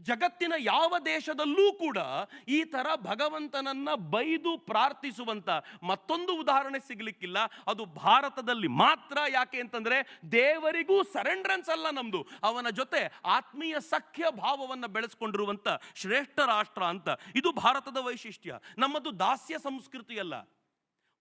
ಜಗತ್ತಿನ ಯಾವ ದೇಶದಲ್ಲೂ ಕೂಡ ಈ ಥರ ಭಗವಂತನನ್ನ ಬೈದು ಪ್ರಾರ್ಥಿಸುವಂತ ಮತ್ತೊಂದು ಉದಾಹರಣೆ ಸಿಗಲಿಕ್ಕಿಲ್ಲ. ಅದು ಭಾರತದಲ್ಲಿ ಮಾತ್ರ ಯಾಕೆ ಅಂತಂದ್ರೆ ದೇವರಿಗೂ ಸರೆಂಡ್ರೆನ್ಸ್ ಅಲ್ಲ ನಮ್ದು. ಅವನ ಜೊತೆ ಆತ್ಮೀಯ ಸಖ್ಯ ಭಾವವನ್ನು ಬೆಳೆಸ್ಕೊಂಡಿರುವಂಥ ಶ್ರೇಷ್ಠ ರಾಷ್ಟ್ರ ಅಂತ. ಇದು ಭಾರತದ ವೈಶಿಷ್ಟ್ಯ. ನಮ್ಮದು ದಾಸ್ಯ ಸಂಸ್ಕೃತಿ ಅಲ್ಲ.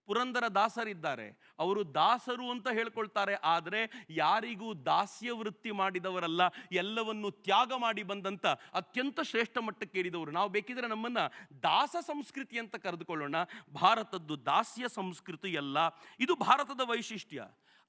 ಪುರಂದರ ದಾಸರಿದ್ದಾರೆ. ಅವರು ದಾಸರು ಅಂತ ಹೇಳ್ಕೊಳ್ತಾರೆ, ಆದರೆ ಯಾರಿಗೂ ದಾಸ್ಯ ವೃತ್ತಿ ಮಾಡಿದವರಲ್ಲ, ಎಲ್ಲವನ್ನು ತ್ಯಾಗ ಮಾಡಿ ಬಂದಂಥ ಅತ್ಯಂತ ಶ್ರೇಷ್ಠ ಮಟ್ಟಕ್ಕೇರಿದವರು. ನಾವು ಬೇಕಿದ್ರೆ ನಮ್ಮನ್ನ ದಾಸ ಸಂಸ್ಕೃತಿ ಅಂತ ಕರೆದುಕೊಳ್ಳೋಣ. ಭಾರತದ್ದು ದಾಸ್ಯ ಸಂಸ್ಕೃತಿ ಅಲ್ಲ, ಇದು ಭಾರತದ ವೈಶಿಷ್ಟ್ಯ.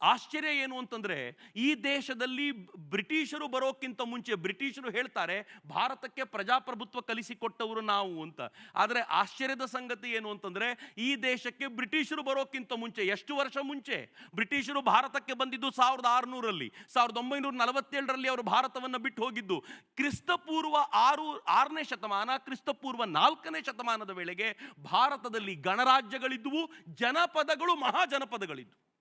ಆಶ್ಚರ್ಯ ಏನು ಅಂತಂದ್ರೆ, ಈ ದೇಶದಲ್ಲಿ ಬ್ರಿಟಿಷರು ಬರೋಕ್ಕಿಂತ ಮುಂಚೆ ಬ್ರಿಟಿಷರು ಹೇಳ್ತಾರೆ, ಭಾರತಕ್ಕೆ ಪ್ರಜಾಪ್ರಭುತ್ವ ಕಲಿಸಿಕೊಟ್ಟವರು ನಾವು ಅಂತ. ಆದರೆ ಆಶ್ಚರ್ಯದ ಸಂಗತಿ ಏನು ಅಂತಂದ್ರೆ, ಈ ದೇಶಕ್ಕೆ ಬ್ರಿಟಿಷರು ಬರೋಕ್ಕಿಂತ ಮುಂಚೆ, ಎಷ್ಟು ವರ್ಷ ಮುಂಚೆ, ಬ್ರಿಟಿಷರು ಭಾರತಕ್ಕೆ ಬಂದಿದ್ದು ಸಾವಿರದ ಆರುನೂರಲ್ಲಿ, ಸಾವಿರದ ಒಂಬೈನೂರ ನಲವತ್ತೇಳರಲ್ಲಿ ಅವರು ಭಾರತವನ್ನು ಬಿಟ್ಟು ಹೋಗಿದ್ದು. ಕ್ರಿಸ್ತಪೂರ್ವ ಆರು, ಆರನೇ ಶತಮಾನ, ಕ್ರಿಸ್ತಪೂರ್ವ ನಾಲ್ಕನೇ ಶತಮಾನದ ವೇಳೆಗೆ ಭಾರತದಲ್ಲಿ ಗಣರಾಜ್ಯಗಳಿದ್ದುವು ಜನಪದಗಳು ಮಹಾಜನಪದಗಳಿದ್ವು.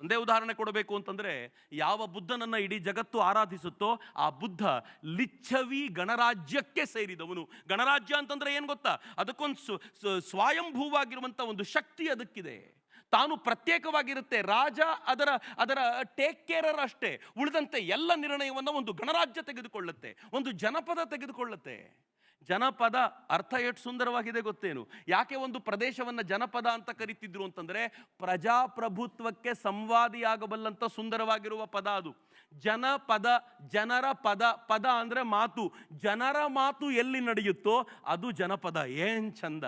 ಒಂದೇ ಉದಾಹರಣೆ ಕೊಡಬೇಕು ಅಂತಂದ್ರೆ, ಯಾವ ಬುದ್ಧನನ್ನ ಇಡೀ ಜಗತ್ತು ಆರಾಧಿಸುತ್ತೋ ಆ ಬುದ್ಧ ಲಿಚ್ಛವಿ ಗಣರಾಜ್ಯಕ್ಕೆ ಸೇರಿದವನು. ಗಣರಾಜ್ಯ ಅಂತಂದ್ರೆ ಏನು ಗೊತ್ತಾ? ಅದಕ್ಕೊಂದು ಸ್ವಯಂಭೂವಾಗಿರುವಂತ ಒಂದು ಶಕ್ತಿ ಅದಕ್ಕಿದೆ. ತಾನು ಪ್ರತ್ಯೇಕವಾಗಿರುತ್ತೆ. ರಾಜ ಅದರ ಅದರ ಟೇಕ್ ಕೇರರ್ ಅಷ್ಟೇ. ಉಳಿದಂತೆ ಎಲ್ಲ ನಿರ್ಣಯವನ್ನು ಒಂದು ಗಣರಾಜ್ಯ ತೆಗೆದುಕೊಳ್ಳುತ್ತೆ. ಒಂದು ಜನಪದ ತೆಗೆದುಕೊಳ್ಳುತ್ತೆ. ಜನಪದ ಅರ್ಥ ಎಷ್ಟು ಸುಂದರವಾಗಿದೆ ಗೊತ್ತೇನು? ಯಾಕೆ ಒಂದು ಪ್ರದೇಶವನ್ನ ಜನಪದ ಅಂತ ಕರಿತಿದ್ರು ಅಂತಂದ್ರೆ ಪ್ರಜಾಪ್ರಭುತ್ವಕ್ಕೆ ಸಂವಾದಿಯಾಗಬಲ್ಲಂತ ಸುಂದರವಾಗಿರುವ ಪದ ಅದು. ಜನಪದ, ಜನರ ಪದ ಪದ ಅಂದ್ರೆ ಮಾತು. ಜನರ ಮಾತು ಎಲ್ಲಿ ನಡೆಯುತ್ತೋ ಅದು ಜನಪದ. ಏನ್ ಚಂದ?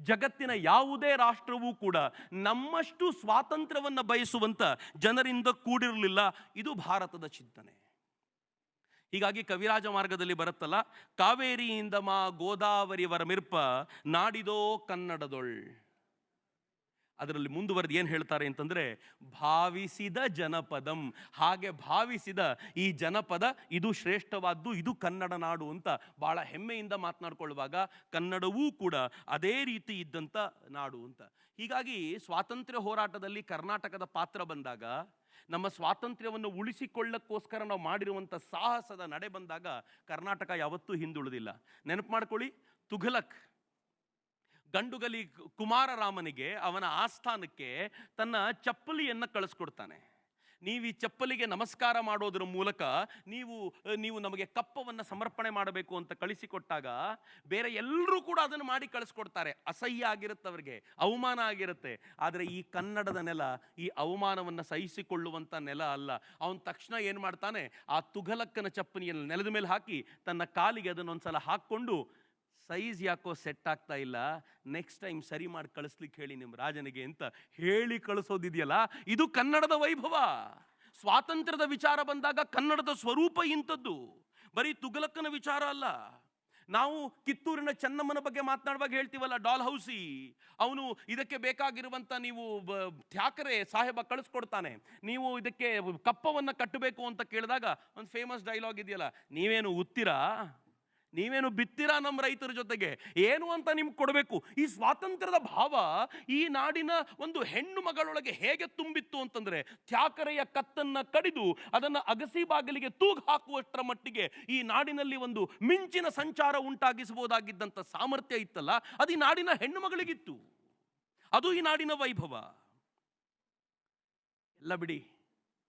ಜಗತ್ತಿನ ಯಾವುದೇ ರಾಷ್ಟ್ರವೂ ಕೂಡ ನಮ್ಮಷ್ಟು ಸ್ವಾತಂತ್ರ್ಯವನ್ನು ಬಯಸುವಂಥ ಜನರಿಂದ ಕೂಡಿರಲಿಲ್ಲ. ಇದು ಭಾರತದ ಚಿಂತನೆ. ಹೀಗಾಗಿ ಕವಿರಾಜ ಮಾರ್ಗದಲ್ಲಿ ಬರುತ್ತಲ್ಲ, ಕಾವೇರಿಯಿಂದ ಮಾ ಗೋದಾವರಿವರ ಮಿರ್ಪ ನಾಡಿದೋ ಕನ್ನಡದೊಳ್. ಅದರಲ್ಲಿ ಮುಂದುವರೆದು ಏನು ಹೇಳ್ತಾರೆ ಅಂತಂದ್ರೆ, ಭಾವಿಸಿದ ಜನಪದಂ. ಹಾಗೆ ಭಾವಿಸಿದ ಈ ಜನಪದ ಇದು ಶ್ರೇಷ್ಠವಾದ್ದು, ಇದು ಕನ್ನಡ ನಾಡು ಅಂತ ಭಾಳ ಹೆಮ್ಮೆಯಿಂದ ಮಾತನಾಡ್ಕೊಳ್ಳುವಾಗ ಕನ್ನಡವೂ ಕೂಡ ಅದೇ ರೀತಿ ಇದ್ದಂಥ ನಾಡು ಅಂತ. ಹೀಗಾಗಿ ಸ್ವಾತಂತ್ರ್ಯ ಹೋರಾಟದಲ್ಲಿ ಕರ್ನಾಟಕದ ಪಾತ್ರ ಬಂದಾಗ ನಮ್ಮ ಸ್ವಾತಂತ್ರ್ಯವನ್ನು ಉಳಿಸಿಕೊಳ್ಳಕ್ಕೋಸ್ಕರ ನಾವು ಮಾಡಿರುವಂಥ ಸಾಹಸದ ನಡೆ ಬಂದಾಗ ಕರ್ನಾಟಕ ಯಾವತ್ತೂ ಹಿಂದುಳಿದಿಲ್ಲ. ನೆನಪು ಮಾಡ್ಕೊಳ್ಳಿ, ತುಘಲಕ್. ಗಂಡುಗಲಿ ಕುಮಾರರಾಮನಿಗೆ ಅವನ ಆಸ್ಥಾನಕ್ಕೆ ತನ್ನ ಚಪ್ಪಲಿಯನ್ನು ಕಳಿಸ್ಕೊಡ್ತಾನೆ. ನೀವು ಈ ಚಪ್ಪಲಿಗೆ ನಮಸ್ಕಾರ ಮಾಡೋದ್ರ ಮೂಲಕ ನೀವು ನೀವು ನಮಗೆ ಕಪ್ಪವನ್ನು ಸಮರ್ಪಣೆ ಮಾಡಬೇಕು ಅಂತ ಕಳಿಸಿಕೊಟ್ಟಾಗ ಬೇರೆ ಎಲ್ಲರೂ ಕೂಡ ಅದನ್ನು ಮಾಡಿ ಕಳಿಸ್ಕೊಡ್ತಾರೆ. ಅಸಹ್ಯ ಆಗಿರುತ್ತೆ ಅವರಿಗೆ ಅವಮಾನ ಆಗಿರುತ್ತೆ. ಆದರೆ ಈ ಕನ್ನಡದ ನೆಲ, ಈ ಅವಮಾನವನ್ನು ಸಹಿಸಿಕೊಳ್ಳುವಂಥ ನೆಲ ಅಲ್ಲ. ಅವನು ತಕ್ಷಣ ಏನು ಮಾಡ್ತಾನೆ? ಆ ತುಘಲಕ್ಕನ ಚಪ್ಪನಿಯನ್ನು ನೆಲದ ಮೇಲೆ ಹಾಕಿ ತನ್ನ ಕಾಲಿಗೆ ಅದನ್ನೊಂದ್ಸಲ ಹಾಕ್ಕೊಂಡು ಸೈಜ್ ಯಾಕೋ ಸೆಟ್ ಆಗ್ತಾ ಇಲ್ಲ? ನೆಕ್ಸ್ಟ್ ಟೈಮ್ ಸರಿ ಮಾಡಿ ಕಳಿಸ್ಲಿಕ್ಕೆ ಹೇಳಿ ನಿಮ್ಮ ರಾಜನಿಗೆ ಅಂತ ಹೇಳಿ ಕಳಿಸೋದಿದೆಯಲ್ಲ, ಇದು ಕನ್ನಡದ ವೈಭವ. ಸ್ವಾತಂತ್ರ್ಯದ ವಿಚಾರ ಬಂದಾಗ ಕನ್ನಡದ ಸ್ವರೂಪ ಇಂಥದ್ದು. ಬರೀ ತುಗಲಕ್ಕನ ವಿಚಾರ ಅಲ್ಲ. ನಾವು ಕಿತ್ತೂರಿನ ಚೆನ್ನಮ್ಮನ ಬಗ್ಗೆ ಮಾತನಾಡುವಾಗ ಹೇಳ್ತೀವಲ್ಲ ಡಾಲ್ ಹೌಸಿ ಅವನು ಇದಕ್ಕೆ ಬೇಕಾಗಿರುವಂಥ ನೀವು ಥ್ಯಾಕರೆ ಸಾಹೇಬ ಕಳಿಸ್ಕೊಡ್ತಾನೆ. ನೀವು ಇದಕ್ಕೆ ಕಪ್ಪವನ್ನು ಕಟ್ಟಬೇಕು ಅಂತ ಕೇಳಿದಾಗ ಒಂದು ಫೇಮಸ್ ಡೈಲಾಗ್ ಇದೆಯಲ್ಲ, ನೀವೇನು ಉತ್ತೀರಾ? ನೀವೇನು ಬಿತ್ತೀರಾ ನಮ್ಮ ರೈತರ ಜೊತೆಗೆ? ಏನು ಅಂತ ನಿಮ್ಗೆ ಕೊಡಬೇಕು? ಈ ಸ್ವಾತಂತ್ರ್ಯದ ಭಾವ ಈ ನಾಡಿನ ಒಂದು ಹೆಣ್ಣು ಮಗಳೊಳಗೆ ಹೇಗೆ ತುಂಬಿತ್ತು ಅಂತಂದ್ರೆ, ತ್ಯಾಕರೆಯ ಕತ್ತನ್ನ ಕಡಿದು ಅದನ್ನ ಅಗಸಿ ಬಾಗಿಲಿಗೆ ತೂಗು ಹಾಕುವಷ್ಟರ ಮಟ್ಟಿಗೆ ಈ ನಾಡಿನಲ್ಲಿ ಒಂದು ಮಿಂಚಿನ ಸಂಚಾರ ಉಂಟಾಗಿಸಬಹುದಾಗಿದ್ದಂಥ ಸಾಮರ್ಥ್ಯ ಇತ್ತಲ್ಲ, ಅದು ಈ ನಾಡಿನ ಹೆಣ್ಣು ಮಗಳಿಗಿತ್ತು. ಅದು ಈ ನಾಡಿನ ವೈಭವ. ಎಲ್ಲ ಬಿಡಿ.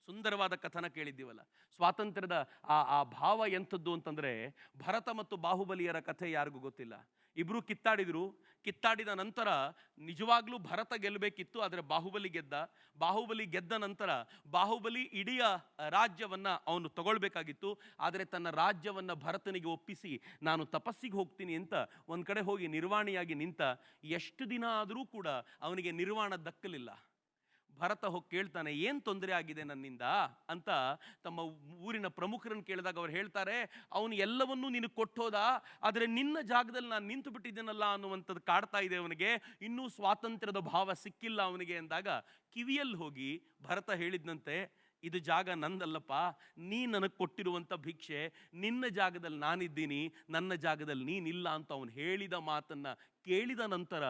ಸುಂದರವಾದ ಕಥನ ಕೇಳಿದ್ದೀವಲ್ಲ. ಸ್ವಾತಂತ್ರ್ಯದ ಆ ಆ ಭಾವ ಎಂಥದ್ದು ಅಂತಂದ್ರೆ ಭರತ ಮತ್ತು ಬಾಹುಬಲಿಯರ ಕಥೆ ಯಾರಿಗೂ ಗೊತ್ತಿಲ್ಲ. ಇಬ್ರು ಕಿತ್ತಾಡಿದ್ರು. ಕಿತ್ತಾಡಿದ ನಂತರ ನಿಜವಾಗ್ಲೂ ಭರತ ಗೆಲ್ಲಬೇಕಿತ್ತು, ಆದರೆ ಬಾಹುಬಲಿ ಗೆದ್ದ. ಬಾಹುಬಲಿ ಗೆದ್ದ ನಂತರ ಬಾಹುಬಲಿ ಇಡೀ ರಾಜ್ಯವನ್ನ ಅವನು ತಗೊಳ್ಬೇಕಾಗಿತ್ತು. ಆದರೆ ತನ್ನ ರಾಜ್ಯವನ್ನ ಭರತನಿಗೆ ಒಪ್ಪಿಸಿ, ನಾನು ತಪಸ್ಸಿಗೆ ಹೋಗ್ತೀನಿ ಅಂತ ಒಂದ್ ಕಡೆ ಹೋಗಿ ನಿರ್ವಾಣಿಯಾಗಿ ನಿಂತ, ಎಷ್ಟು ದಿನ ಆದರೂ ಕೂಡ ಅವನಿಗೆ ನಿರ್ವಾಣ ದಕ್ಕಲಿಲ್ಲ. ಭರತ ಹೋಗಿ ಕೇಳ್ತಾನೆ, ಏನು ತೊಂದರೆ ಆಗಿದೆ ನನ್ನಿಂದ? ಅಂತ ತಮ್ಮ ಊರಿನ ಪ್ರಮುಖರನ್ನು ಕೇಳಿದಾಗ ಅವ್ರು ಹೇಳ್ತಾರೆ, ಅವನು ಎಲ್ಲವನ್ನೂ ನಿನಗೆ ಕೊಟ್ಟೋದ, ಆದರೆ ನಿನ್ನ ಜಾಗದಲ್ಲಿ ನಾನು ನಿಂತು ಬಿಟ್ಟಿದ್ದೇನಲ್ಲ ಅನ್ನುವಂಥದ್ದು ಕಾಡ್ತಾ ಇದೆ ಅವನಿಗೆ. ಇನ್ನೂ ಸ್ವಾತಂತ್ರ್ಯದ ಭಾವ ಸಿಕ್ಕಿಲ್ಲ ಅವನಿಗೆ. ಅಂದಾಗ ಕಿವಿಯಲ್ಲಿ ಹೋಗಿ ಭರತ ಹೇಳಿದ್ನಂತೆ ಇದು ಜಾಗ ನಂದಲ್ಲಪ್ಪ. ನೀ ನನಗೆ ಕೊಟ್ಟಿರುವಂಥ ಭಿಕ್ಷೆ, ನಿನ್ನ ಜಾಗದಲ್ಲಿ ನಾನಿದ್ದೀನಿ, ನನ್ನ ಜಾಗದಲ್ಲಿ ನೀನಿಲ್ಲ ಅಂತ ಅವನು ಹೇಳಿದ ಮಾತನ್ನು ಕೇಳಿದ ನಂತರ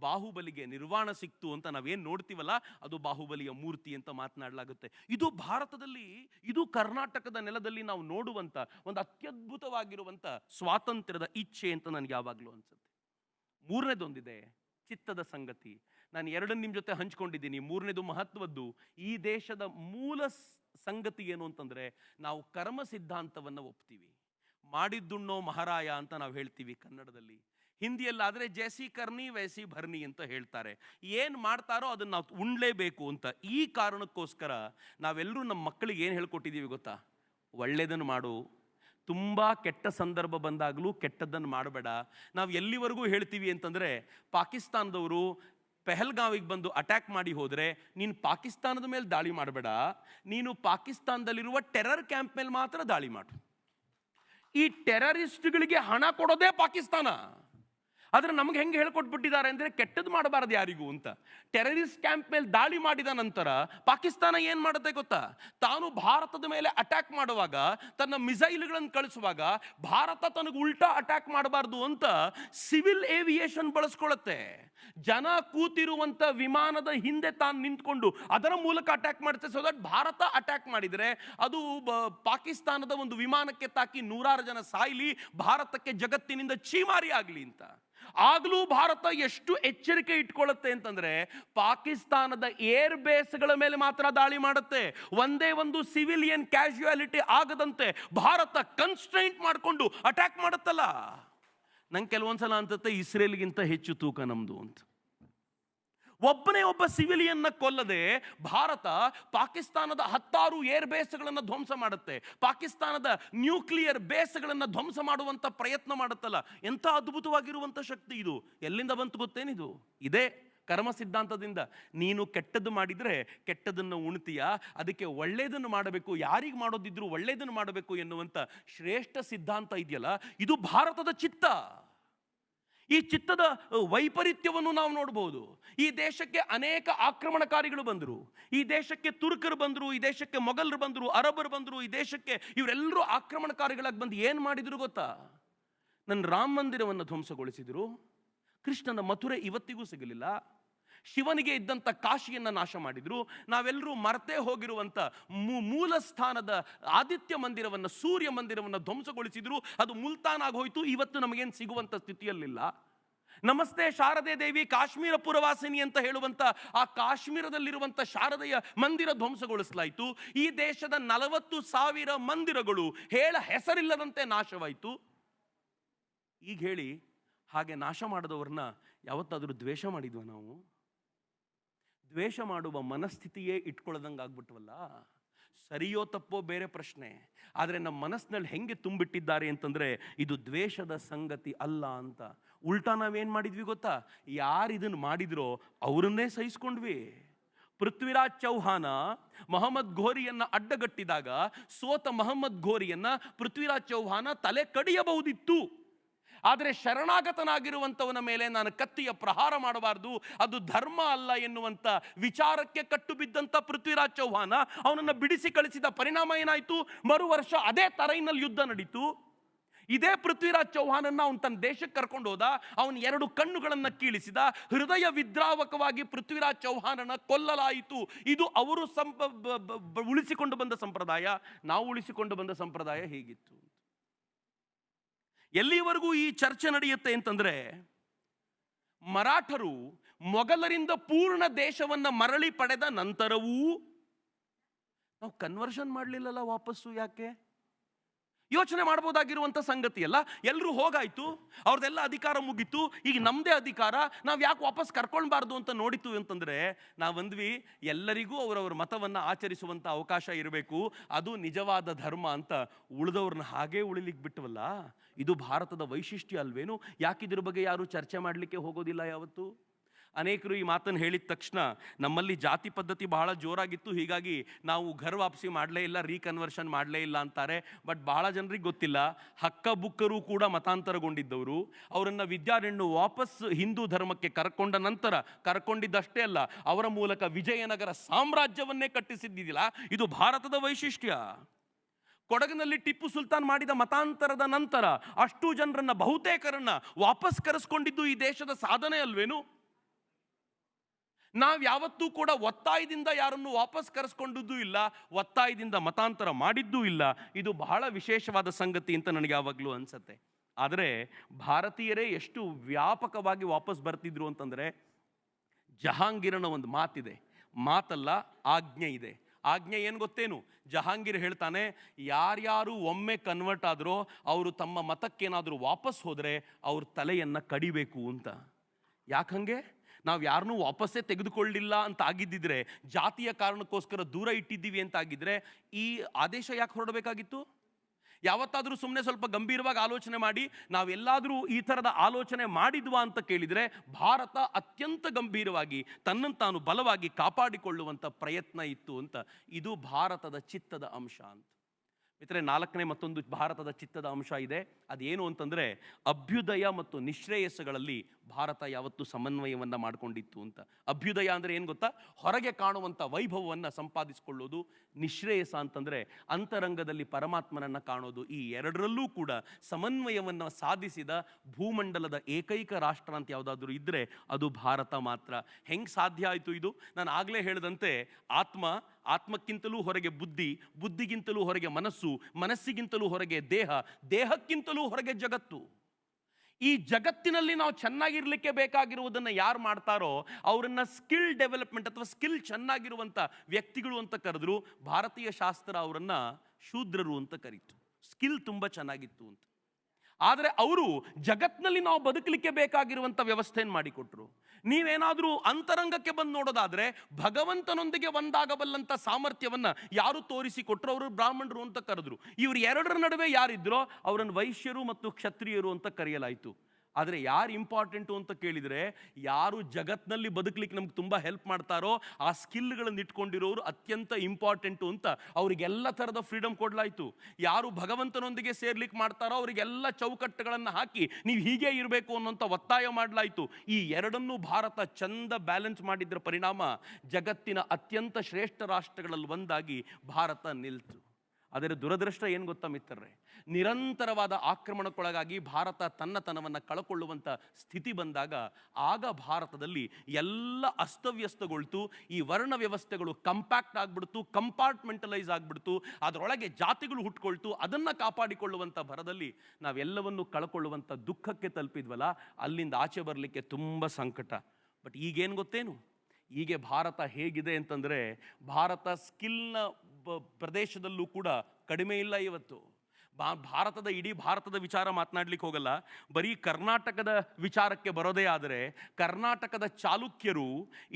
ಬಾಹುಬಲಿಗೆ ನಿರ್ವಾಣ ಸಿಕ್ತು ಅಂತ ನಾವೇನು ನೋಡ್ತೀವಲ್ಲ, ಅದು ಬಾಹುಬಲಿಯ ಮೂರ್ತಿ ಅಂತ ಮಾತನಾಡಲಾಗುತ್ತೆ. ಇದು ಭಾರತದಲ್ಲಿ, ಇದು ಕರ್ನಾಟಕದ ನೆಲದಲ್ಲಿ ನಾವು ನೋಡುವಂಥ ಒಂದು ಅತ್ಯದ್ಭುತವಾಗಿರುವಂಥ ಸ್ವಾತಂತ್ರ್ಯದ ಇಚ್ಛೆ ಅಂತ ನನಗೆ ಯಾವಾಗಲೂ ಅನಿಸುತ್ತೆ. ಮೂರನೇದೊಂದಿದೆ, ಚಿತ್ತದ ಸಂಗತಿ. ನಾನು ಎರಡನ್ನು ನಿಮ್ಮ ಜೊತೆ ಹಂಚ್ಕೊಂಡಿದ್ದೀನಿ. ಮೂರನೇದು ಮಹತ್ವದ್ದು, ಈ ದೇಶದ ಮೂಲ ಸಂಗತಿ ಏನು ಅಂತಂದರೆ, ನಾವು ಕರ್ಮ ಸಿದ್ಧಾಂತವನ್ನು ಒಪ್ತೀವಿ. ಮಾಡಿದ್ದುಣ್ಣೋ ಮಹಾರಾಯ ಅಂತ ನಾವು ಹೇಳ್ತೀವಿ ಕನ್ನಡದಲ್ಲಿ. ಹಿಂದಿಯಲ್ಲಾದರೆ ಜೇಸಿ ಕರ್ನಿ, ವೈಸಿ ಭರ್ನಿ ಅಂತ ಹೇಳ್ತಾರೆ. ಏನು ಮಾಡ್ತಾರೋ ಅದನ್ನು ನಾವು ಉಣ್ಲೇಬೇಕು ಅಂತ ಈ ಕಾರಣಕ್ಕೋಸ್ಕರ ನಾವೆಲ್ಲರೂ ನಮ್ಮ ಮಕ್ಕಳಿಗೆ ಏನು ಹೇಳ್ಕೊಟ್ಟಿದ್ದೀವಿ ಗೊತ್ತಾ? ಒಳ್ಳೆಯದನ್ನು ಮಾಡು. ತುಂಬ ಕೆಟ್ಟ ಸಂದರ್ಭ ಬಂದಾಗಲೂ ಕೆಟ್ಟದ್ದನ್ನು ಮಾಡಬೇಡ. ನಾವು ಎಲ್ಲಿವರೆಗೂ ಹೇಳ್ತೀವಿ ಅಂತಂದರೆ, ಪಾಕಿಸ್ತಾನದವರು ಪೆಹಲ್ಗಾವಿಗೆ ಬಂದು ಅಟ್ಯಾಕ್ ಮಾಡಿ ಹೋದರೆ, ನೀನು ಪಾಕಿಸ್ತಾನದ ಮೇಲೆ ದಾಳಿ ಮಾಡಬೇಡ, ನೀನು ಪಾಕಿಸ್ತಾನದಲ್ಲಿರುವ ಟೆರರ್ ಕ್ಯಾಂಪ್ ಮೇಲೆ ಮಾತ್ರ ದಾಳಿ ಮಾಡು. ಈ ಟೆರರಿಸ್ಟ್ಗಳಿಗೆ ಹಣ ಕೊಡೋದೇ ಪಾಕಿಸ್ತಾನ. ಆದ್ರೆ ನಮ್ಗೆ ಹೆಂಗೆ ಹೇಳ್ಕೊಟ್ಬಿಟ್ಟಿದ್ದಾರೆ ಅಂದ್ರೆ ಕೆಟ್ಟದ್ದು ಮಾಡಬಾರದು ಯಾರಿಗೂ ಅಂತ. ಟೆರರಿಸ್ಟ್ ಕ್ಯಾಂಪ್ ಮೇಲೆ ದಾಳಿ ಮಾಡಿದ ನಂತರ ಪಾಕಿಸ್ತಾನ ಏನು ಮಾಡುತ್ತೆ ಗೊತ್ತಾ? ತಾನು ಭಾರತದ ಮೇಲೆ ಅಟ್ಯಾಕ್ ಮಾಡುವಾಗ, ತನ್ನ ಮಿಸೈಲ್ಗಳನ್ನು ಕಳಿಸುವಾಗ ಭಾರತ ತನಗೆ ಉಲ್ಟಾ ಅಟ್ಯಾಕ್ ಮಾಡಬಾರ್ದು ಅಂತ ಸಿವಿಲ್ ಏವಿಯೇಷನ್ ಬಳಸ್ಕೊಳತ್ತೆ. ಜನ ಕೂತಿರುವಂಥ ವಿಮಾನದ ಹಿಂದೆ ತಾನು ನಿಂತ್ಕೊಂಡು ಅದರ ಮೂಲಕ ಅಟ್ಯಾಕ್ ಮಾಡುತ್ತೆ. ಸೊ ದಟ್ ಭಾರತ ಅಟ್ಯಾಕ್ ಮಾಡಿದರೆ ಅದು ಪಾಕಿಸ್ತಾನದ ಒಂದು ವಿಮಾನಕ್ಕೆ ತಾಕಿ ನೂರಾರು ಜನ ಸಾಯ್ಲಿ, ಭಾರತಕ್ಕೆ ಜಗತ್ತಿನಿಂದ ಚೀಮಾರಿ ಆಗಲಿ ಅಂತ. ಆಗಲೂ ಭಾರತ ಎಷ್ಟು ಎಚ್ಚರಿಕೆ ಇಟ್ಕೊಳ್ಳುತ್ತೆ ಅಂತಂದ್ರೆ ಪಾಕಿಸ್ತಾನದ ಏರ್ ಬೇಸ್ಗಳ ಮೇಲೆ ಮಾತ್ರ ದಾಳಿ ಮಾಡುತ್ತೆ. ಒಂದೇ ಒಂದು ಸಿವಿಲಿಯನ್ ಕ್ಯಾಶುಯಾಲಿಟಿ ಆಗದಂತೆ ಭಾರತ ಕನ್ಸ್ಟ್ರೈಂಟ್ ಮಾಡಿಕೊಂಡು ಅಟ್ಯಾಕ್ ಮಾಡುತ್ತಲ್ಲ. ನಂಗೆ ಕೆಲವೊಂದ್ಸಲ ಅನ್ಸುತ್ತೆ ಇಸ್ರೇಲ್ಗಿಂತ ಹೆಚ್ಚು ತೂಕ ನಮ್ದು ಅಂತ. ಒಬ್ಬನೇ ಒಬ್ಬ ಸಿವಿಲಿಯನ್ನ ಕೊಲ್ಲದೆ ಭಾರತ ಪಾಕಿಸ್ತಾನದ ಹತ್ತಾರು ಏರ್ ಬೇಸ್ಗಳನ್ನು ಧ್ವಂಸ ಮಾಡುತ್ತೆ. ಪಾಕಿಸ್ತಾನದ ನ್ಯೂಕ್ಲಿಯರ್ ಬೇಸ್ಗಳನ್ನು ಧ್ವಂಸ ಮಾಡುವಂತ ಪ್ರಯತ್ನ ಮಾಡುತ್ತಲ್ಲ. ಎಂಥ ಅದ್ಭುತವಾಗಿರುವಂಥ ಶಕ್ತಿ ಇದು. ಎಲ್ಲಿಂದ ಬಂತು ಗೊತ್ತೇನಿದು? ಇದೇ ಕರ್ಮ ಸಿದ್ಧಾಂತದಿಂದ. ನೀನು ಕೆಟ್ಟದ್ದು ಮಾಡಿದರೆ ಕೆಟ್ಟದನ್ನು ಉಣ್ತೀಯ? ಅದಕ್ಕೆ ಒಳ್ಳೆಯದನ್ನು ಮಾಡಬೇಕು. ಯಾರಿಗೆ ಮಾಡೋದಿದ್ರು ಒಳ್ಳೆಯದನ್ನು ಮಾಡಬೇಕು ಎನ್ನುವಂಥ ಶ್ರೇಷ್ಠ ಸಿದ್ಧಾಂತ ಇದೆಯಲ್ಲ? ಇದು ಭಾರತದ ಚಿತ್ತ. ಈ ಚಿತ್ತದ ವೈಪರೀತ್ಯವನ್ನು ನಾವು ನೋಡಬಹುದು ಈ ದೇಶಕ್ಕೆ ಅನೇಕ ಆಕ್ರಮಣಕಾರಿಗಳು ಬಂದರು. ಈ ದೇಶಕ್ಕೆ ತುರ್ಕರು ಬಂದರು, ಈ ದೇಶಕ್ಕೆ ಮೊಘಲರು ಬಂದರು ಅರಬರು ಬಂದರು, ಈ ದೇಶಕ್ಕೆ ಇವರೆಲ್ಲರೂ ಆಕ್ರಮಣಕಾರಿಗಳಾಗಿ ಬಂದು ಏನು ಮಾಡಿದ್ರು ಗೊತ್ತಾ? ನನ್ನ ರಾಮ ಮಂದಿರವನ್ನು ಧ್ವಂಸಗೊಳಿಸಿದರು. ಕೃಷ್ಣನ ಮಥುರೆ ಇವತ್ತಿಗೂ ಸಿಗಲಿಲ್ಲ. ಶಿವನಿಗೆ ಇದ್ದಂಥ ಕಾಶಿಯನ್ನು ನಾಶ ಮಾಡಿದ್ರು. ನಾವೆಲ್ಲರೂ ಮರೆತೇ ಹೋಗಿರುವಂಥ ಮೂ- ಮೂಲ ಸ್ಥಾನದ ಆದಿತ್ಯ ಮಂದಿರವನ್ನು, ಸೂರ್ಯ ಮಂದಿರವನ್ನು ಧ್ವಂಸಗೊಳಿಸಿದ್ರು. ಅದು ಮುಲ್ತಾನ್ ಆಗೋಯ್ತು. ಇವತ್ತು ನಮಗೇನು ಸಿಗುವಂಥ ಸ್ಥಿತಿಯಲ್ಲಿಲ್ಲ. ನಮಸ್ತೆ ಶಾರದೆ ದೇವಿ, ಕಾಶ್ಮೀರ ಪುರವಾಸಿನಿ ಅಂತ ಹೇಳುವಂತ ಆ ಕಾಶ್ಮೀರದಲ್ಲಿರುವಂಥ ಶಾರದೆಯ ಮಂದಿರ ಧ್ವಂಸಗೊಳಿಸಲಾಯಿತು. ಈ ದೇಶದ ನಲವತ್ತು ಸಾವಿರ ಮಂದಿರಗಳು ಹೇಳ ಹೆಸರಿಲ್ಲದಂತೆ ನಾಶವಾಯಿತು. ಈಗ ಹೇಳಿ, ಹಾಗೆ ನಾಶ ಮಾಡಿದವ್ರನ್ನ ಯಾವತ್ತಾದರೂ ದ್ವೇಷ ಮಾಡಿದ್ವ ನಾವು? ದ್ವೇಷ ಮಾಡುವ ಮನಸ್ಥಿತಿಯೇ ಇಟ್ಕೊಳ್ಳೋದಂಗೆ ಆಗ್ಬಿಟ್ವಲ್ಲ? ಸರಿಯೋ ತಪ್ಪೋ ಬೇರೆ ಪ್ರಶ್ನೆ. ಆದರೆ ನಮ್ಮ ಮನಸ್ಸಿನಲ್ಲಿ ಹೆಂಗೆ ತುಂಬಿಟ್ಟಿದ್ದಾರೆ ಅಂತಂದ್ರೆ ಇದು ದ್ವೇಷದ ಸಂಗತಿ ಅಲ್ಲ ಅಂತ. ಉಲ್ಟಾ ನಾವೇನು ಮಾಡಿದ್ವಿ ಗೊತ್ತಾ? ಯಾರು ಇದನ್ನು ಮಾಡಿದ್ರೋ ಅವರನ್ನೇ ಸಹಿಸ್ಕೊಂಡ್ವಿ. ಪೃಥ್ವಿರಾಜ್ ಚೌಹಾನ ಮೊಹಮ್ಮದ್ ಘೋರಿಯನ್ನ ಅಡ್ಡಗಟ್ಟಿದಾಗ ಸೋತ ಮೊಹಮ್ಮದ್ ಘೋರಿಯನ್ನ ಪೃಥ್ವಿರಾಜ್ ಚೌಹಾನ ತಲೆ ಕಡಿಯಬಹುದಿತ್ತು. ಆದರೆ ಶರಣಾಗತನಾಗಿರುವಂಥವನ ಮೇಲೆ ನಾನು ಕತ್ತಿಯ ಪ್ರಹಾರ ಮಾಡಬಾರ್ದು. ಅದು ಧರ್ಮ ಅಲ್ಲ ಎನ್ನುವಂಥ ವಿಚಾರಕ್ಕೆ ಕಟ್ಟು ಬಿದ್ದಂಥ ಪೃಥ್ವಿರಾಜ್ ಚೌಹಾನ ಅವನನ್ನು ಬಿಡಿಸಿ ಕಳಿಸಿದ ಪರಿಣಾಮ ಏನಾಯಿತು? ಮರು ವರ್ಷ ಅದೇ ತರೈನಲ್ಲಿ ಯುದ್ಧ ನಡೀತು. ಇದೇ ಪೃಥ್ವಿರಾಜ್ ಚೌಹಾನನ್ನು ಅವನು ತನ್ನ ದೇಶಕ್ಕೆ ಕರ್ಕೊಂಡು ಹೋದ. ಅವನ ಎರಡು ಕಣ್ಣುಗಳನ್ನು ಕೀಳಿಸಿದ. ಹೃದಯ ವಿದ್ರಾವಕವಾಗಿ ಪೃಥ್ವಿರಾಜ್ ಚೌಹಾನನ ಕೊಲ್ಲಲಾಯಿತು. ಇದು ಅವರು ಸಂಪ ಉಳಿಸಿಕೊಂಡು ಬಂದ ಸಂಪ್ರದಾಯ. ನಾವು ಉಳಿಸಿಕೊಂಡು ಬಂದ ಸಂಪ್ರದಾಯ ಹೇಗಿತ್ತು ಎಲ್ಲಿವರೆಗೂ ಈ ಚರ್ಚೆ ನಡೆಯುತ್ತೆ ಅಂತಂದರೆ ಮರಾಠರು ಮೊಘಲರಿಂದ ಪೂರ್ಣ ದೇಶವನ್ನ ಮರಳಿ ಪಡೆದ ನಂತರವೂ ನಾವು ಕನ್ವರ್ಷನ್ ಮಾಡಲಿಲ್ಲಲ್ಲ ವಾಪಸ್ಸು ಯಾಕೆ? ಯೋಚನೆ ಮಾಡ್ಬೋದಾಗಿರುವಂಥ ಸಂಗತಿ ಅಲ್ಲ? ಎಲ್ಲರೂ ಹೋಗಾಯ್ತು, ಅವ್ರದ್ದೆಲ್ಲ ಅಧಿಕಾರ ಮುಗೀತು, ಈಗ ನಮ್ಮದೇ ಅಧಿಕಾರ, ನಾವು ಯಾಕೆ ವಾಪಸ್ ಕರ್ಕೊಳ್ಬಾರ್ದು ಅಂತ ನೋಡಿತು ಅಂತಂದ್ರೆ ನಾವಂದ್ವಿ ಎಲ್ಲರಿಗೂ ಅವರವ್ರ ಮತವನ್ನು ಆಚರಿಸುವಂಥ ಅವಕಾಶ ಇರಬೇಕು, ಅದು ನಿಜವಾದ ಧರ್ಮ ಅಂತ ಉಳಿದವ್ರನ್ನ ಹಾಗೇ ಉಳಿಲಿಕ್ಕೆ ಬಿಟ್ಟವಲ್ಲ ಇದು ಭಾರತದ ವೈಶಿಷ್ಟ್ಯ ಅಲ್ವೇನು? ಯಾಕಿದ್ರ ಬಗ್ಗೆ ಯಾರೂ ಚರ್ಚೆ ಮಾಡಲಿಕ್ಕೆ ಹೋಗೋದಿಲ್ಲ ಯಾವತ್ತು? ಅನೇಕರು ಈ ಮಾತನ್ನು ಹೇಳಿದ ತಕ್ಷಣ ನಮ್ಮಲ್ಲಿ ಜಾತಿ ಪದ್ಧತಿ ಬಹಳ ಜೋರಾಗಿತ್ತು, ಹೀಗಾಗಿ ನಾವು ಘರ್ ವಾಪಸಿ ಮಾಡಲೇ ಇಲ್ಲ, ರೀಕನ್ವರ್ಷನ್ ಮಾಡಲೇ ಇಲ್ಲ ಅಂತಾರೆ. ಬಟ್ ಬಹಳ ಜನರಿಗೆ ಗೊತ್ತಿಲ್ಲ, ಹಕ್ಕ ಬುಕ್ಕರು ಕೂಡ ಮತಾಂತರಗೊಂಡಿದ್ದವರು. ಅವರನ್ನು ವಿದ್ಯಾರಣ್ಯ ವಾಪಸ್ ಹಿಂದೂ ಧರ್ಮಕ್ಕೆ ಕರ್ಕೊಂಡ ನಂತರ, ಕರ್ಕೊಂಡಿದ್ದಷ್ಟೇ ಅಲ್ಲ, ಅವರ ಮೂಲಕ ವಿಜಯನಗರ ಸಾಮ್ರಾಜ್ಯವನ್ನೇ ಕಟ್ಟಿಸಿದ್ದಿಲ್ಲ ಇದು ಭಾರತದ ವೈಶಿಷ್ಟ್ಯ. ಕೊಡಗಿನಲ್ಲಿ ಟಿಪ್ಪು ಸುಲ್ತಾನ್ ಮಾಡಿದ ಮತಾಂತರದ ನಂತರ ಅಷ್ಟು ಜನರನ್ನ ಬಹುತೇಕರನ್ನ ವಾಪಸ್ ಕರೆಸ್ಕೊಂಡಿದ್ದು ಈ ದೇಶದ ಸಾಧನೆ ಅಲ್ವೇನು? ನಾವು ಯಾವತ್ತೂ ಕೂಡ ಒತ್ತಾಯದಿಂದ ಯಾರನ್ನು ವಾಪಸ್ ಕರೆಸ್ಕೊಂಡದ್ದು ಇಲ್ಲ, ಒತ್ತಾಯದಿಂದ ಮತಾಂತರ ಮಾಡಿದ್ದೂ ಇಲ್ಲ. ಇದು ಬಹಳ ವಿಶೇಷವಾದ ಸಂಗತಿ ಅಂತ ನನಗೆ ಯಾವಾಗಲೂ ಅನಿಸುತ್ತೆ. ಆದರೆ ಭಾರತೀಯರೇ ಎಷ್ಟು ವ್ಯಾಪಕವಾಗಿ ವಾಪಸ್ ಬರ್ತಿದ್ರು ಅಂತಂದರೆ ಜಹಾಂಗೀರನ ಒಂದು ಮಾತಿದೆ. ಮಾತಲ್ಲ, ಆಜ್ಞೆ ಇದೆ. ಆಜ್ಞೆ ಏನು ಗೊತ್ತೇನು? ಜಹಾಂಗೀರ್ ಹೇಳ್ತಾನೆ, ಯಾರ್ಯಾರು ಒಮ್ಮೆ ಕನ್ವರ್ಟ್ ಆದರೂ, ಅವರು ತಮ್ಮ ಮತಕ್ಕೇನಾದರೂ ವಾಪಸ್ ಹೋದರೆ ಅವ್ರ ತಲೆಯನ್ನು ಕಡಿಬೇಕು ಅಂತ. ಯಾಕಂಗೆ ನಾವು ಯಾರನ್ನೂ ವಾಪಸ್ಸೇ ತೆಗೆದುಕೊಳ್ಳಿಲ್ಲ ಅಂತ ಆಗಿದ್ದಿದ್ರೆ, ಜಾತಿಯ ಕಾರಣಕ್ಕೋಸ್ಕರ ದೂರ ಇಟ್ಟಿದ್ದೀವಿ ಅಂತ ಆಗಿದ್ರೆ, ಈ ಆದೇಶ ಯಾಕೆ ಹೊರಡಬೇಕಾಗಿತ್ತು? ಯಾವತ್ತಾದರೂ ಸುಮ್ಮನೆ ಸ್ವಲ್ಪ ಗಂಭೀರವಾಗಿ ಆಲೋಚನೆ ಮಾಡಿ ನಾವೆಲ್ಲಾದರೂ ಈ ಥರದ ಆಲೋಚನೆ ಮಾಡಿದ್ವಾ ಅಂತ ಕೇಳಿದರೆ, ಭಾರತ ಅತ್ಯಂತ ಗಂಭೀರವಾಗಿ ತನ್ನನ್ನು ತಾನು ಬಲವಾಗಿ ಕಾಪಾಡಿಕೊಳ್ಳುವಂಥ ಪ್ರಯತ್ನ ಇತ್ತು ಅಂತ. ಇದು ಭಾರತದ ಚಿತ್ತದ ಅಂಶ ಅಂತ. ಮಿತ್ರೆ ನಾಲ್ಕನೇ ಮತ್ತೊಂದು ಭಾರತದ ಚಿತ್ತದ ಅಂಶ ಇದೆ. ಅದೇನು ಅಂತಂದರೆ, ಅಭ್ಯುದಯ ಮತ್ತು ನಿಶ್ರೇಯಸ್ಸುಗಳಲ್ಲಿ ಭಾರತ ಯಾವತ್ತು ಸಮನ್ವಯವನ್ನು ಮಾಡಿಕೊಂಡಿತ್ತು ಅಂತ. ಅಭ್ಯುದಯ ಅಂದರೆ ಏನು ಗೊತ್ತಾ? ಹೊರಗೆ ಕಾಣುವಂಥ ವೈಭವವನ್ನು ಸಂಪಾದಿಸಿಕೊಳ್ಳೋದು ನಿಶ್ರೇಯಸ ಅಂತಂದರೆ ಅಂತರಂಗದಲ್ಲಿ ಪರಮಾತ್ಮನನ್ನು ಕಾಣೋದು. ಈ ಎರಡರಲ್ಲೂ ಕೂಡ ಸಮನ್ವಯವನ್ನು ಸಾಧಿಸಿದ ಭೂಮಂಡಲದ ಏಕೈಕ ರಾಷ್ಟ್ರ ಅಂತ ಯಾವುದಾದ್ರೂ ಇದ್ದರೆ ಅದು ಭಾರತ ಮಾತ್ರ. ಹೆಂಗೆ ಸಾಧ್ಯ ಆಯಿತು ಇದು? ನಾನು ಆಗಲೇ ಹೇಳಿದಂತೆ ಆತ್ಮ, ಆತ್ಮಕ್ಕಿಂತಲೂ ಹೊರಗೆ ಬುದ್ಧಿ, ಬುದ್ಧಿಗಿಂತಲೂ ಹೊರಗೆ ಮನಸ್ಸು, ಮನಸ್ಸಿಗಿಂತಲೂ ಹೊರಗೆ ದೇಹ, ದೇಹಕ್ಕಿಂತಲೂ ಹೊರಗೆ ಜಗತ್ತು. ಈ ಜಗತ್ತಿನಲ್ಲಿ ನಾವು ಚೆನ್ನಾಗಿರ್ಲಿಕ್ಕೆ ಬೇಕಾಗಿರುವುದನ್ನು ಯಾರು ಮಾಡ್ತಾರೋ ಅವರನ್ನು ಸ್ಕಿಲ್ ಡೆವಲಪ್ಮೆಂಟ್ ಅಥವಾ ಸ್ಕಿಲ್ ಚೆನ್ನಾಗಿರುವಂಥ ವ್ಯಕ್ತಿಗಳು ಅಂತ ಕರೆದ್ರು ಭಾರತೀಯ ಶಾಸ್ತ್ರ ಅವರನ್ನು ಶೂದ್ರರು ಅಂತ ಕರೀತು. ಸ್ಕಿಲ್ ತುಂಬ ಚೆನ್ನಾಗಿತ್ತು ಅಂತ. ಆದರೆ ಅವರು ಜಗತ್ತಿನಲ್ಲಿ ನಾವು ಬದುಕಲಿಕ್ಕೆ ಬೇಕಾಗಿರುವಂಥ ವ್ಯವಸ್ಥೆಯನ್ನು ಮಾಡಿಕೊಟ್ರು. ನೀವೇನಾದರೂ ಅಂತರಂಗಕ್ಕೆ ಬಂದು ನೋಡೋದಾದರೆ ಭಗವಂತನೊಂದಿಗೆ ಒಂದಾಗಬಲ್ಲಂಥ ಸಾಮರ್ಥ್ಯವನ್ನ ಯಾರು ತೋರಿಸಿಕೊಟ್ರು ಅವರು ಬ್ರಾಹ್ಮಣರು ಅಂತ ಕರೆದ್ರು. ಇವರು ಎರಡರ ನಡುವೆ ಯಾರಿದ್ರೋ, ಅವರನ್ನು ವೈಶ್ಯರು ಮತ್ತು ಕ್ಷತ್ರಿಯರು ಅಂತ ಕರೆಯಲಾಯಿತು. ಆದರೆ ಯಾರು ಇಂಪಾರ್ಟೆಂಟು ಅಂತ ಕೇಳಿದರೆ ಯಾರು ಜಗತ್ತಿನಲ್ಲಿ ಬದುಕಲಿಕ್ಕೆ ನಮ್ಗೆ ತುಂಬ ಹೆಲ್ಪ್ ಮಾಡ್ತಾರೋ ಆ ಸ್ಕಿಲ್ಗಳನ್ನು ಇಟ್ಕೊಂಡಿರೋರು ಅತ್ಯಂತ ಇಂಪಾರ್ಟೆಂಟು ಅಂತ. ಅವರಿಗೆಲ್ಲ ಥರದ ಫ್ರೀಡಮ್ ಕೊಡಲಾಯಿತು. ಯಾರು ಭಗವಂತನೊಂದಿಗೆ ಸೇರ್ಲಿಕ್ಕೆ ಮಾಡ್ತಾರೋ ಅವರಿಗೆಲ್ಲ ಚೌಕಟ್ಟುಗಳನ್ನು ಹಾಕಿ ನೀವು ಹೀಗೆ ಇರಬೇಕು ಅನ್ನೋಂಥ ಒತ್ತಾಯ ಮಾಡಲಾಯಿತು. ಈ ಎರಡನ್ನೂ ಭಾರತ ಚಂದ ಬ್ಯಾಲೆನ್ಸ್ ಮಾಡಿದ್ರ ಪರಿಣಾಮ ಜಗತ್ತಿನ ಅತ್ಯಂತ ಶ್ರೇಷ್ಠ ರಾಷ್ಟ್ರಗಳಲ್ಲಿ ಒಂದಾಗಿ ಭಾರತ ನಿಲ್ತು. ಅದರ ದುರದೃಷ್ಟ ಏನು ಗೊತ್ತಾ ಮಿತ್ರರೇ? ನಿರಂತರವಾದ ಆಕ್ರಮಣಕ್ಕೊಳಗಾಗಿ ಭಾರತ ತನ್ನತನವನ್ನು ಕಳಕೊಳ್ಳುವಂಥ ಸ್ಥಿತಿ ಬಂದಾಗ ಆಗ ಭಾರತದಲ್ಲಿ ಎಲ್ಲ ಅಸ್ತವ್ಯಸ್ತಗೊಳ್ತು, ಈ ವರ್ಣ ವ್ಯವಸ್ಥೆಗಳು ಕಂಪ್ಯಾಕ್ಟ್ ಆಗಿಬಿಡ್ತು ಕಂಪಾರ್ಟ್ಮೆಂಟಲೈಸ್ ಆಗಿಬಿಡ್ತು, ಅದರೊಳಗೆ ಜಾತಿಗಳು ಹುಟ್ಕೊಳ್ತು, ಅದನ್ನು ಕಾಪಾಡಿಕೊಳ್ಳುವಂಥ ಭರದಲ್ಲಿ ನಾವೆಲ್ಲವನ್ನು ಕಳ್ಕೊಳ್ಳುವಂಥ ದುಃಖಕ್ಕೆ ತಲುಪಿದ್ವಲ್ಲ, ಅಲ್ಲಿಂದ ಆಚೆ ಬರಲಿಕ್ಕೆ ತುಂಬ ಸಂಕಟ. ಬಟ್ ಈಗೇನು ಗೊತ್ತೇನು? ಹೀಗೆ ಭಾರತ ಹೇಗಿದೆ ಅಂತಂದರೆ, ಭಾರತ ಸ್ಕಿಲ್ನ ಪ್ರದೇಶದಲ್ಲೂ ಕೂಡ ಕಡಿಮೆ ಇಲ್ಲ ಇವತ್ತು. ಭಾರತದ ಇಡೀ ಭಾರತದ ವಿಚಾರ ಮಾತನಾಡ್ಲಿಕ್ಕೆ ಹೋಗಲ್ಲ. ಬರೀ ಕರ್ನಾಟಕದ ವಿಚಾರಕ್ಕೆ ಬರೋದೇ ಆದರೆ ಕರ್ನಾಟಕದ ಚಾಲುಕ್ಯರು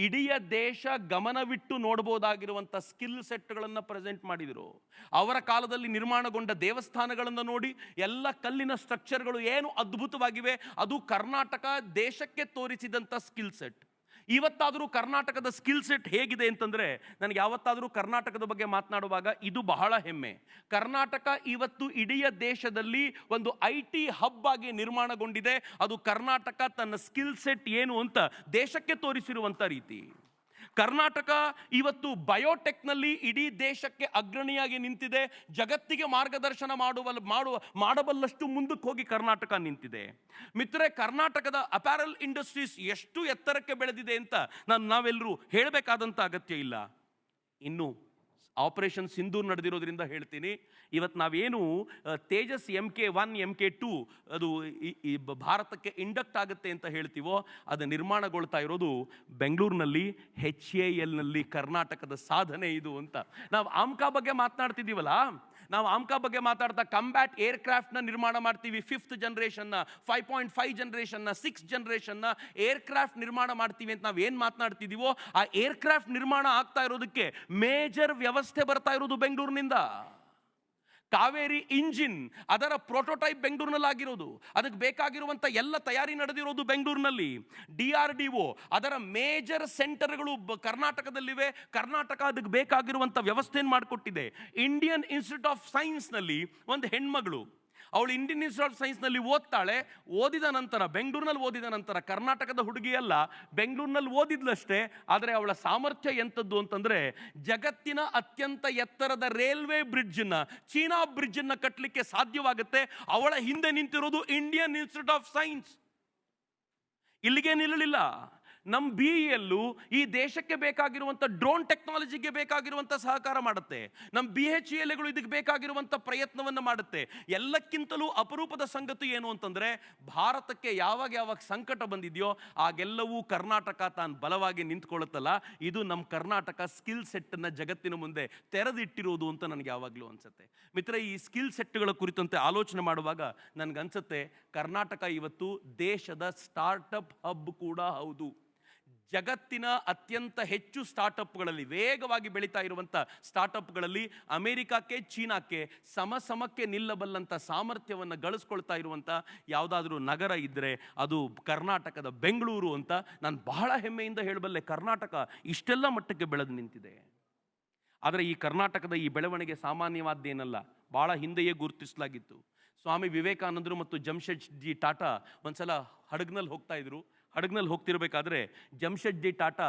ಇಡೀ ದೇಶ ಗಮನವಿಟ್ಟು ನೋಡ್ಬೋದಾಗಿರುವಂಥ ಸ್ಕಿಲ್ ಸೆಟ್ಗಳನ್ನು ಪ್ರೆಸೆಂಟ್ ಮಾಡಿದರು. ಅವರ ಕಾಲದಲ್ಲಿ ನಿರ್ಮಾಣಗೊಂಡ ದೇವಸ್ಥಾನಗಳನ್ನು ನೋಡಿ ಎಲ್ಲ ಕಲ್ಲಿನ ಸ್ಟ್ರಕ್ಚರ್ಗಳು ಏನು ಅದ್ಭುತವಾಗಿವೆ, ಅದು ಕರ್ನಾಟಕ ದೇಶಕ್ಕೆ ತೋರಿಸಿದಂಥ ಸ್ಕಿಲ್ ಸೆಟ್. ಇವತ್ತಾದರೂ ಕರ್ನಾಟಕದ ಸ್ಕಿಲ್ ಸೆಟ್ ಹೇಗಿದೆ ಅಂತಂದರೆ ನನಗೆ ಯಾವತ್ತಾದರೂ ಕರ್ನಾಟಕದ ಬಗ್ಗೆ ಮಾತನಾಡುವಾಗ ಇದು ಬಹಳ ಹೆಮ್ಮೆ. ಕರ್ನಾಟಕ ಇವತ್ತು ಇಡೀ ದೇಶದಲ್ಲಿ ಒಂದು ಐ ಟಿ ಹಬ್ ಆಗಿ ನಿರ್ಮಾಣಗೊಂಡಿದೆ. ಅದು ಕರ್ನಾಟಕ ತನ್ನ ಸ್ಕಿಲ್ ಸೆಟ್ ಏನು ಅಂತ ದೇಶಕ್ಕೆ ತೋರಿಸಿರುವಂಥ ರೀತಿ. ಕರ್ನಾಟಕ ಇವತ್ತು ಬಯೋಟೆಕ್ನಲ್ಲಿ ಇಡೀ ದೇಶಕ್ಕೆ ಅಗ್ರಣಿಯಾಗಿ ನಿಂತಿದೆ. ಜಗತ್ತಿಗೆ ಮಾರ್ಗದರ್ಶನ ಮಾಡುವ ಮಾಡುವ, ಮಾಡಬಲ್ಲಷ್ಟು ಮುಂದಕ್ಕೆ ಹೋಗಿ ಕರ್ನಾಟಕ ನಿಂತಿದೆ. ಮಿತ್ರರೇ, ಕರ್ನಾಟಕದ ಅಪ್ಯಾರಲ್ ಇಂಡಸ್ಟ್ರೀಸ್ ಎಷ್ಟು ಎತ್ತರಕ್ಕೆ ಬೆಳೆದಿದೆ ಅಂತ ನಾನು ನಾವೆಲ್ಲರೂ ಹೇಳಬೇಕಾದಂಥ ಅಗತ್ಯ ಇಲ್ಲ. ಇನ್ನು ಆಪರೇಷನ್ ಸಿಂಧೂರ್ ನಡೆದಿರೋದ್ರಿಂದ ಹೇಳ್ತೀನಿ. ಇವತ್ತು ನಾವೇನು Tejas M K one M K two ಅದು ಭಾರತಕ್ಕೆ ಇಂಡಕ್ಟ್ ಆಗುತ್ತೆ ಅಂತ ಹೇಳ್ತೀವೋ, ಅದು ನಿರ್ಮಾಣಗೊಳ್ತಾ ಇರೋದು ಬೆಂಗಳೂರಿನಲ್ಲಿ ಹೆಚ್ ಎ ಎಲ್ನಲ್ಲಿ ಕರ್ನಾಟಕದ ಸಾಧನೆ ಇದು ಅಂತ. ನಾವು ಆಮ್ಕಾ ಬಗ್ಗೆ ಮಾತನಾಡ್ತಿದ್ದೀವಲ್ಲ? ನಾವು ಆಮ್ಕಾ ಬಗ್ಗೆ ಮಾತಾಡ್ತಾ ಕಂಬ್ಯಾಟ್ ಏರ್ಕ್ರಾಫ್ಟ್ನ ನಿರ್ಮಾಣ ಮಾಡ್ತೀವಿ ಫಿಫ್ತ್ ಜನ್ರೇಷನ್ನ ಫೈವ್ ಪಾಯಿಂಟ್ ಫೈವ್ ಜನ್ರೇಷನ್ನ ಸಿಕ್ಸ್ ಜನ್ರೇಷನ್ನ ಏರ್ಕ್ರಾಫ್ಟ್ ನಿರ್ಮಾಣ ಮಾಡ್ತೀವಿ ಅಂತ ನಾವು ಏನು ಮಾತನಾಡ್ತಿದ್ದೀವೋ ಆ ಏರ್ಕ್ರಾಫ್ಟ್ ನಿರ್ಮಾಣ ಆಗ್ತಾ ಇರೋದಕ್ಕೆ ಮೇಜರ್ ವ್ಯವಸ್ಥೆ ಬರ್ತಾ ಇರೋದು ಬೆಂಗಳೂರಿನಿಂದ. ಕಾವೇರಿ ಇಂಜಿನ್ ಅದರ ಪ್ರೋಟೋಟೈಪ್ ಬೆಂಗಳೂರಿನಲ್ಲಿ ಆಗಿರೋದು ಅದಕ್ಕೆ ಬೇಕಾಗಿರುವಂಥ ಎಲ್ಲ ತಯಾರಿ ನಡೆದಿರೋದು ಬೆಂಗಳೂರಿನಲ್ಲಿ. ಡಿ ಆರ್ ಡಿ ಒ ಅದರ ಮೇಜರ್ ಸೆಂಟರ್ಗಳು ಕರ್ನಾಟಕದಲ್ಲಿವೆ. ಕರ್ನಾಟಕ ಅದಕ್ಕೆ ಬೇಕಾಗಿರುವಂಥ ವ್ಯವಸ್ಥೆಯನ್ನು ಮಾಡಿಕೊಟ್ಟಿದೆ. ಇಂಡಿಯನ್ ಇನ್ಸ್ಟಿಟ್ಯೂಟ್ ಆಫ್ ಸೈನ್ಸ್ನಲ್ಲಿ ಒಂದು ಹೆಣ್ಮಗಳು. ಅವಳು ಇಂಡಿಯನ್ ಇನ್ಸ್ಟಿಟ್ಯೂಟ್ ಆಫ್ ಸೈನ್ಸ್ನಲ್ಲಿ ಓದ್ತಾಳೆ. ಓದಿದ ನಂತರ, ಬೆಂಗಳೂರಿನಲ್ಲಿ ಓದಿದ ನಂತರ, ಕರ್ನಾಟಕದ ಹುಡುಗಿಯಲ್ಲ ಬೆಂಗಳೂರಿನಲ್ಲಿ ಓದಿದ್ಲಷ್ಟೇ, ಆದರೆ ಅವಳ ಸಾಮರ್ಥ್ಯ ಎಂಥದ್ದು ಅಂತಂದರೆ ಜಗತ್ತಿನ ಅತ್ಯಂತ ಎತ್ತರದ ರೈಲ್ವೆ ಬ್ರಿಡ್ಜನ್ನು ಚೀನಾ ಬ್ರಿಡ್ಜನ್ನು ಕಟ್ಟಲಿಕ್ಕೆ ಸಾಧ್ಯವಾಗುತ್ತೆ. ಅವಳ ಹಿಂದೆ ನಿಂತಿರೋದು ಇಂಡಿಯನ್ ಇನ್ಸ್ಟಿಟ್ಯೂಟ್ ಆಫ್ ಸೈನ್ಸ್ ಇಲ್ಲಿಗೆ ನಿಲ್ಲಲಿಲ್ಲ ನಮ್ಮ ಬಿ ಎಲ್ಲು ಈ ದೇಶಕ್ಕೆ ಬೇಕಾಗಿರುವಂಥ ಡ್ರೋನ್ ಟೆಕ್ನಾಲಜಿಗೆ ಬೇಕಾಗಿರುವಂಥ ಸಹಕಾರ ಮಾಡುತ್ತೆ. ನಮ್ಮ ಬಿ ಎಚ್ ಎಲ್ಗಳು ಇದಕ್ಕೆ ಬೇಕಾಗಿರುವಂಥ ಪ್ರಯತ್ನವನ್ನು ಮಾಡುತ್ತೆ. ಎಲ್ಲಕ್ಕಿಂತಲೂ ಅಪರೂಪದ ಸಂಗತಿ ಏನು ಅಂತಂದರೆ, ಭಾರತಕ್ಕೆ ಯಾವಾಗ ಯಾವಾಗ ಸಂಕಟ ಬಂದಿದೆಯೋ, ಆಗೆಲ್ಲವೂ ಕರ್ನಾಟಕ ತಾನು ಬಲವಾಗಿ ನಿಂತ್ಕೊಳ್ಳುತ್ತಲ್ಲ ಇದು ನಮ್ಮ ಕರ್ನಾಟಕ ಸ್ಕಿಲ್ ಸೆಟ್ಟನ್ನು ಜಗತ್ತಿನ ಮುಂದೆ ತೆರೆದಿಟ್ಟಿರೋದು ಅಂತ ನನಗೆ ಯಾವಾಗಲೂ ಅನ್ಸುತ್ತೆ. ಮಿತ್ರ ಈ ಸ್ಕಿಲ್ ಸೆಟ್ಗಳ ಕುರಿತಂತೆ ಆಲೋಚನೆ ಮಾಡುವಾಗ ನನಗನ್ಸುತ್ತೆ, ಕರ್ನಾಟಕ ಇವತ್ತು ದೇಶದ ಸ್ಟಾರ್ಟಪ್ ಹಬ್ ಕೂಡ ಹೌದು. ಜಗತ್ತಿನ ಅತ್ಯಂತ ಹೆಚ್ಚು ಸ್ಟಾರ್ಟಪ್ಗಳಲ್ಲಿ ವೇಗವಾಗಿ ಬೆಳೀತಾ ಇರುವಂಥ ಸ್ಟಾರ್ಟಪ್ಗಳಲ್ಲಿ ಅಮೇರಿಕಾಕ್ಕೆ, ಚೀನಾಕ್ಕೆ ಸಮ ಸಮಕ್ಕೆ ನಿಲ್ಲಬಲ್ಲಂಥ ಸಾಮರ್ಥ್ಯವನ್ನು ಗಳಿಸ್ಕೊಳ್ತಾ ಇರುವಂಥ ಯಾವುದಾದ್ರೂ ನಗರ ಇದ್ದರೆ ಅದು ಕರ್ನಾಟಕದ ಬೆಂಗಳೂರು ಅಂತ ನಾನು ಬಹಳ ಹೆಮ್ಮೆಯಿಂದ ಹೇಳಬಲ್ಲೆ ಕರ್ನಾಟಕ ಇಷ್ಟೆಲ್ಲ ಮಟ್ಟಕ್ಕೆ ಬೆಳೆದು ನಿಂತಿದೆ. ಆದರೆ ಈ ಕರ್ನಾಟಕದ ಈ ಬೆಳವಣಿಗೆ ಸಾಮಾನ್ಯವಾದ್ದೇನಲ್ಲ ಭಾಳ ಹಿಂದೆಯೇ ಗುರುತಿಸಲಾಗಿತ್ತು. ಸ್ವಾಮಿ ವಿವೇಕಾನಂದರು ಮತ್ತು ಜಮ್ಶೆಡ್ ಜಿ ಟಾಟಾ ಒಂದ್ಸಲ ಹಡಗ್ನಲ್ಲಿ ಹೋಗ್ತಾ ಇದ್ರು. ಹಡಗ್ನಲ್ಲಿ ಹೋಗ್ತಿರಬೇಕಾದ್ರೆ ಜಮ್ಶೆಡ್ಜಿ ಟಾಟಾ